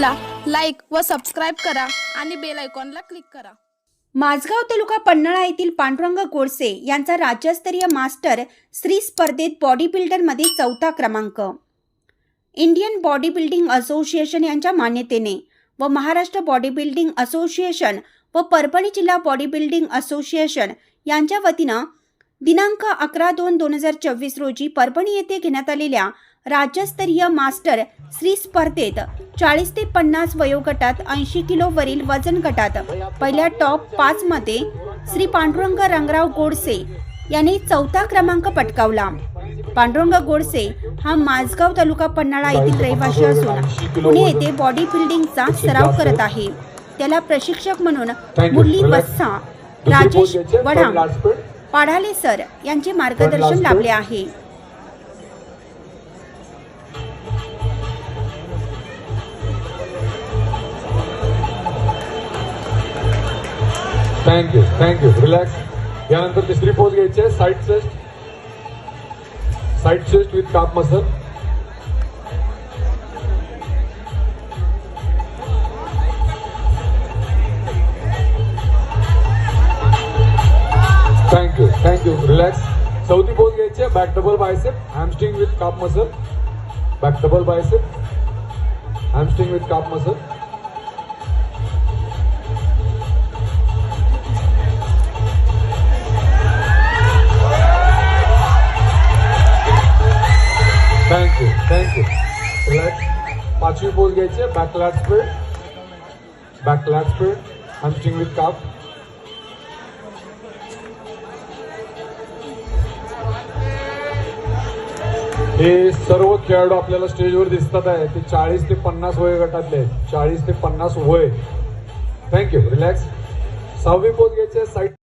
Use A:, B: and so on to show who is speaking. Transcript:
A: व सबस्क्राईब करा आणि बेल आयकॉनला क्लिक करा.
B: माझगाव तालुका पन्हाळा येथील पांडुरंग गोडसे यांचा राज्यस्तरीय मास्टर स्त्री स्पर्धेत बॉडी बिल्डरमध्ये चौथा क्रमांक. इंडियन बॉडी बिल्डिंग असोसिएशन यांच्या मान्यतेने व महाराष्ट्र बॉडी बिल्डिंग असोसिएशन व परभणी जिल्हा बॉडी बिल्डिंग असोसिएशन यांच्या वतीनं दिनांक अकरा दोन दोन हजार चोवीस रोजी परभणी येथे घेण्यात आलेल्या राज्यस्तरीय मास्टर श्री स्पर्धेत चाळीस ते पन्नास वयोगटात ऐंशी किलो वरील वजन गटात पहिल्या टॉप पाच मध्ये श्री पांडुरंग रंगराव गोडसे यांनी चौथा क्रमांक पटकावला. पांडुरंग गोडसे हा माझगाव तालुका पन्हाळा येथील रहिवासी असून पुणे येथे बॉडी बिल्डिंगचा सराव करत आहे. त्याला प्रशिक्षक म्हणून मुरली बस्सा राजेश वढाम पाढाले सर यांचे मार्गदर्शन लाभले आहे.
C: थँक्यू थँक्यू रिलॅक्स यानंतर तिसरी पोज घ्यायची आहे. Side chest side chest with calf muscle thank you thank you relax चौथी पोज घ्यायची आहे back double bicep hamstring with calf muscle back double bicep hamstring with calf muscle thank you thank you relax पाचवी pose घ्यायची आहे back lat spread back lat spread hamstring with calf हे सर्व खेळाडू आपल्याला स्टेजवर दिसतात आहे. ते चाळीस ते पन्नास वय गटातले आहेत. चाळीस ते पन्नास वय. थँक्यू रिलॅक्स सहावी पोच घ्यायचे आहे साईड